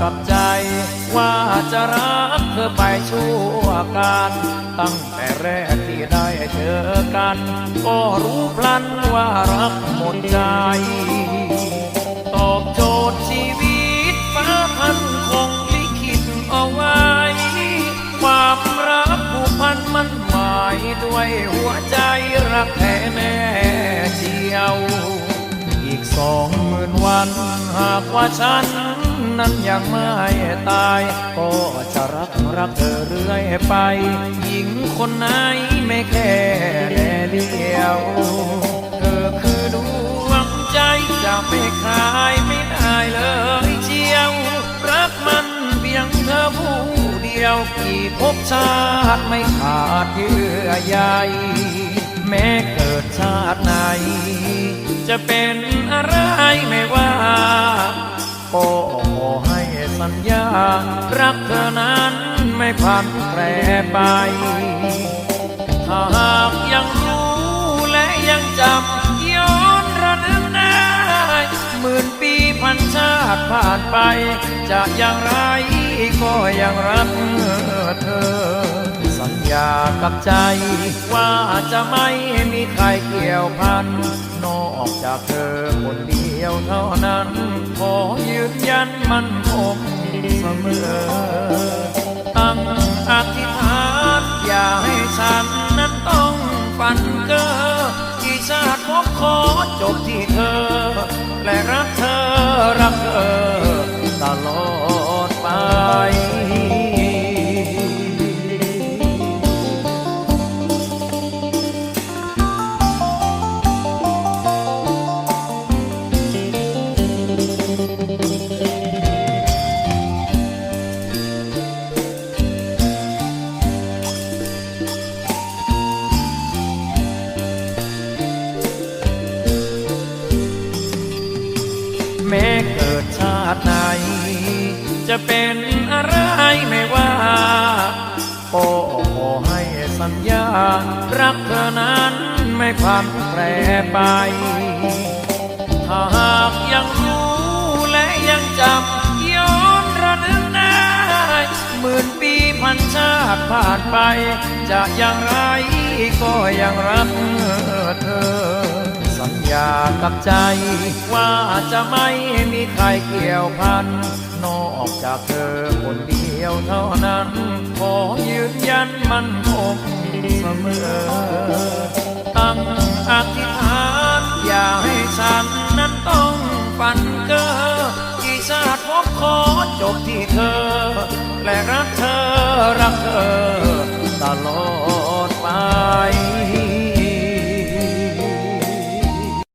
กับใจ ว่าจะรักเธอไปชั่วการตั้งแต่แรกที่ได้เจอกัน ก็รู้พลันว่ารักหมดใจ ตอบโจทย์ชีวิตฟ้าพันคงลิขิตเอาไว้ ความรักผูกพันมันหมายด้วยหัวใจรักแท้แน่เชียว อีกสองหมื่นวันหากว่าฉัน นั้นยังไม่ตาย ก็จะรักรักเธอเรื่อยไป หญิงคนไหนไม่แค่แค่เดียว เธอคือดวงใจจะไม่คลายไม่ได้เลยเชียว รักมันเพียงเธอผู้เดียวกี่ภพชาติไม่ขาดเยื่อใยแม้เกิดชาติไหน จะเป็นอะไรไม่ว่าก็ขอ ให้สัญญา รักเธอนั้นไม่พันแปรไป ถ้าหากยังรู้และยังจำย้อนระลึกได้หมื่นปีพันชาติผ่านไป จะอย่างไรก็ยังรักเธอากับใจ ว่าจะไม่มีใครเกี่ยวพัน นอกจากเธอคนเดียวเท่านั้น ขอยืนยันมันคงเสมอ ตั้งอธิษฐานอย่าให้ฉันนั้นต้องฝันเก้อที่ชาติพบขอจบที่เธอ และรัก ติไหน จะเป็นอะไรไม่ว่าก็ขอให้สัญญา รักเธอนั้นไม่พันแปรไป ถ้าหากยังรู้และยังจำย้อนระลึกได้หมื่นปีพันชาติผ่านไป จะอย่างไรก็ยังรักเธอ สัญญากับใจ ว่าจะไม่มีใครเกี่ยวพัน นอกจากเธอคนเดียวเท่านั้น ขอยืนยันมันคงเสมอ ตั้งอธิษฐานอย่าให้ฉันนั้นต้องฝันเก้อกี่ชาติพบขอจบที่เธอ และรักเธอรักเธอตลอด